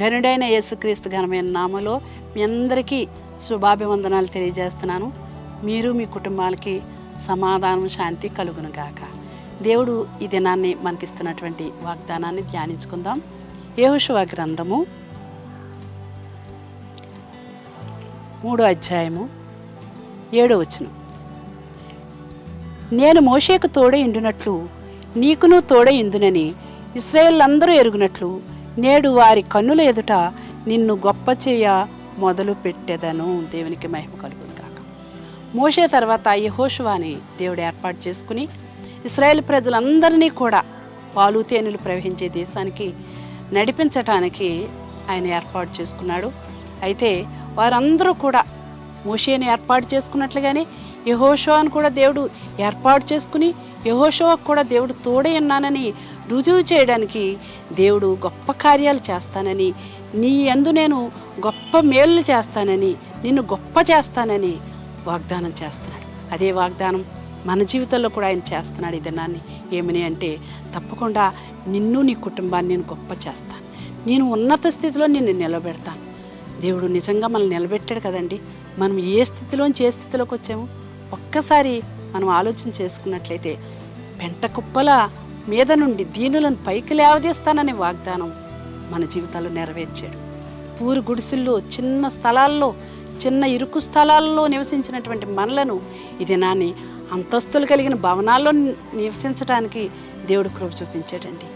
ఘనుడైన యేసుక్రీస్తు ఘనమైన నామలో మీ అందరికీ శుభాభివందనాలు తెలియజేస్తున్నాను. మీరు మీ కుటుంబాలకి సమాధానం శాంతి కలుగును గాక దేవుడు ఈ దినాన్ని మనకిస్తున్నటువంటి వాగ్దానాన్ని ధ్యానించుకుందాం. యహుశువ గ్రంథము మూడో అధ్యాయము ఏడో వచనం. నేను మోషేకు తోడే ఉండునట్లు నీకును తోడే ఇందునని ఇస్రాయేళ్ళందరూ ఎరుగునట్లు నేడు వారి కన్నుల ఎదుట నిన్ను గొప్ప చేయ మొదలు పెట్టెదను. దేవునికి మహిమ కలుగును కాక మోషే తర్వాత యహోషువాని దేవుడు ఏర్పాటు చేసుకుని ఇస్రాయేల్ ప్రజలందరినీ కూడా పాలు తేనెలు ప్రవహించే దేశానికి నడిపించటానికి ఆయన ఏర్పాటు చేసుకున్నాడు. అయితే వారందరూ కూడా మోషేని ఏర్పాటు చేసుకున్నట్లుగానే యహోషోవాను కూడా దేవుడు ఏర్పాటు చేసుకుని యహోషోవాకు కూడా దేవుడు తోడే ఉన్నానని రుజువు చేయడానికి దేవుడు గొప్ప కార్యాలు చేస్తానని నీ యందు నేను గొప్ప మేలు చేస్తానని నిన్ను గొప్ప చేస్తానని వాగ్దానం చేస్తున్నాడు. అదే వాగ్దానం మన జీవితంలో కూడా ఆయన చేస్తున్నాడు ఈ దినాన్ని. ఏమని అంటే తప్పకుండా నిన్ను నీ కుటుంబాన్ని నేను గొప్ప చేస్తాను. నేను ఉన్నత స్థితిలో నిన్ను నిలబెడతాను. దేవుడు నిజంగా మనల్ని నిలబెట్టాడు కదండి. మనం ఏ స్థితిలోంచి ఏ స్థితిలోకి వచ్చాము ఒక్కసారి మనం ఆలోచన చేసుకున్నట్లయితే పెంట కుప్పల మీద నుండి దీనులను పైకి లేవదీస్తాననే వాగ్దానం మన జీవితాలు నెరవేర్చాడు. పూరి గుడిసెల్లో చిన్న స్థలాల్లో చిన్న ఇరుకు స్థలాల్లో నివసించినటువంటి మనలను ఇది నాని అంతస్తులు కలిగిన భవనాల్లో నివసించడానికి దేవుడు కృప చూపించాడండి.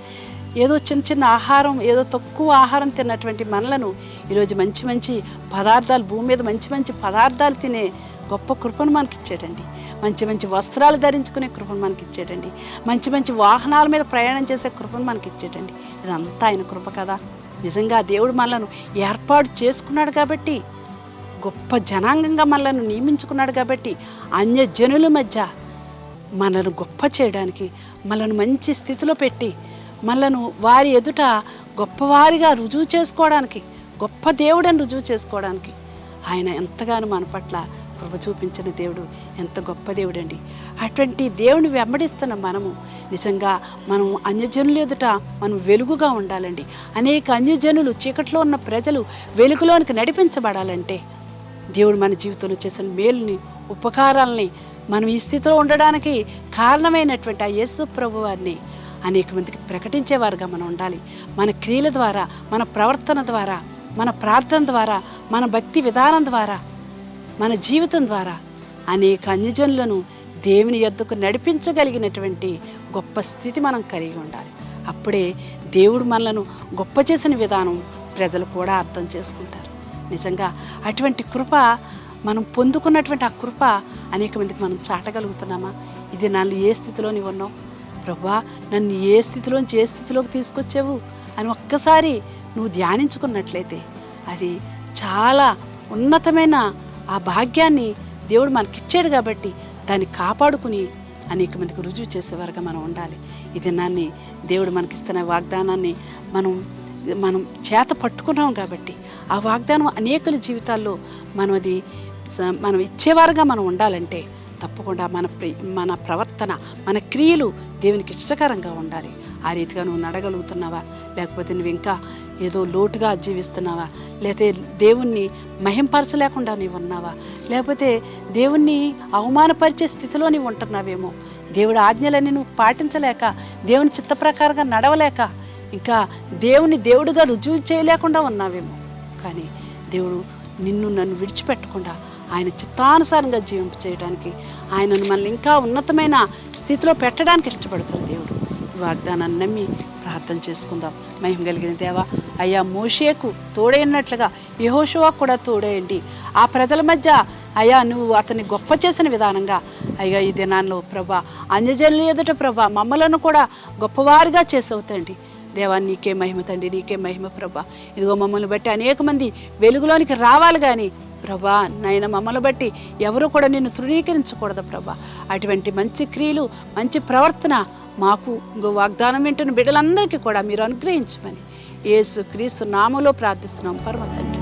ఏదో చిన్న చిన్న ఆహారం ఏదో తక్కువ ఆహారం తిన్నటువంటి మనలను ఈరోజు మంచి మంచి పదార్థాలు భూమి మీద మంచి మంచి పదార్థాలు తినే గొప్ప కృపను మనకి ఇచ్చాడండి మంచి మంచి వస్త్రాలు ధరించుకునే కృపను మనకి ఇచ్చాడండి మంచి మంచి వాహనాల మీద ప్రయాణం చేసే కృపను మనకి ఇచ్చాడండి ఇదంతా ఆయన కృప కదా. నిజంగా దేవుడు మనలను ఏర్పాటు చేసుకున్నాడు కాబట్టి గొప్ప జనాంగంగా మనలను నియమించుకున్నాడు కాబట్టి అన్యజనుల మధ్య మనను గొప్ప చేయడానికి మనను మంచి స్థితిలో పెట్టి మనను వారి ఎదుట గొప్పవారిగా రుజువు చేసుకోవడానికి గొప్ప దేవుడని రుజువు చేసుకోవడానికి ఆయన ఎంతగానో మన పట్ల కృప చూపించిన దేవుడు ఎంత గొప్ప దేవుడండి. అటువంటి దేవుని వెంబడిస్తున్న మనము నిజంగా మనం అన్యజనుల ఎదుట మనం వెలుగుగా ఉండాలండి. అనేక అన్యజనులు చీకట్లో ఉన్న ప్రజలు వెలుగులోనికి నడిపించబడాలంటే దేవుడు మన జీవితంలో చేసిన మేలుని ఉపకారాలని మనం ఈ స్థితిలో ఉండడానికి కారణమైనటువంటి ఆ యేసు ప్రభు వారిని అనేక మందికి ప్రకటించేవారుగా మనం ఉండాలి. మన క్రియల ద్వారా మన ప్రవర్తన ద్వారా మన ప్రార్థన ద్వారా మన భక్తి విధానం ద్వారా మన జీవితం ద్వారా అనేక అన్యజనులను దేవుని యొద్దకు నడిపించగలిగినటువంటి గొప్ప స్థితి మనం కలిగి ఉండాలి. అప్పుడే దేవుడు మనలను గొప్ప చేసిన విధానం ప్రజలు కూడా అర్థం చేసుకుంటారు. నిజంగా అటువంటి కృప మనం పొందుకున్నటువంటి ఆ కృప అనేక మందికి మనం చాటగలుగుతున్నామా? ఇది నన్ను ఏ స్థితిలో నీవు ఉన్నావు? ప్రభా నన్ను ఏ స్థితిలోంచి ఏ స్థితిలోకి తీసుకొచ్చావు? అని ఒక్కసారి నువ్వు ధ్యానించుకున్నట్లయితే అది చాలా ఉన్నతమైన ఆ భాగ్యాన్ని దేవుడు మనకిచ్చాడు కాబట్టి దాన్ని కాపాడుకుని అనేక మందికి రుజువు చేసేవారుగా మనం ఉండాలి. ఈ దినాన్ని దేవుడు మనకిస్తున్న వాగ్దానాన్ని మనం మనం చేత పట్టుకున్నాం కాబట్టి ఆ వాగ్దానం అనేకుల జీవితాల్లో మనం అది స- మనం ఇచ్చేవారుగా మనం ఉండాలంటే తప్పకుండా మన మన ప్రవర్తన మన క్రియలు దేవునికి ఇష్టకరంగా ఉండాలి. ఆ రీతిగా నువ్వు నడగలుగుతున్నావా? లేకపోతే నువ్వు ఇంకా ఏదో లోటుగా జీవిస్తున్నావా? లేకపోతే దేవుణ్ణి మహింపరచలేకుండా నీవు ఉన్నావా? లేకపోతే దేవుణ్ణి అవమానపరిచే స్థితిలో నీవు ఉంటున్నావేమో? దేవుడి ఆజ్ఞలని నువ్వు పాటించలేక దేవుని చిత్త ప్రకారంగా నడవలేక ఇంకా దేవుని దేవుడిగా రుజువు చేయలేకుండా ఉన్నావేమో? కానీ దేవుడు నిన్ను నన్ను విడిచిపెట్టకుండా ఆయన చిత్తానుసారంగా జీవింప చేయడానికి ఆయనను మనల్ని ఇంకా ఉన్నతమైన స్థితిలో పెట్టడానికి ఇష్టపడుతుంది దేవుడు. వాగ్దానాన్ని నమ్మి ప్రార్థన చేసుకుందాం. మహిమ కలిగిన దేవా అయ్యా మోషేకు తోడైనట్లుగా యహోషువా కూడా తోడేయండి ఆ ప్రజల మధ్య అయ్యా నువ్వు అతన్ని గొప్ప చేసిన విధానంగా అయ్యా ఈ దినాల్లో ప్రభా అన్యజనుల ఎదుట ప్రభా మమ్మలను కూడా గొప్పవారిగా చేసవుతండి దేవా నీకే మహిమ తండ్రి నీకే మహిమ ప్రభా. ఇదిగో మమ్మల్ని బట్టి అనేక మంది వెలుగులోనికి రావాలి కానీ ప్రభా నాయన మమ్మల్ని బట్టి ఎవరు కూడా నిన్ను తృణీకరించకూడదు ప్రభా. అటువంటి మంచి క్రియలు మంచి ప్రవర్తన మాకు ఇంకో వాగ్దానం వింటున్న బిడ్డలందరికీ కూడా మీరు అనుగ్రహించమని యేసు క్రీస్తు నామలో ప్రార్థిస్తున్నాం. పరమ తండ్రి.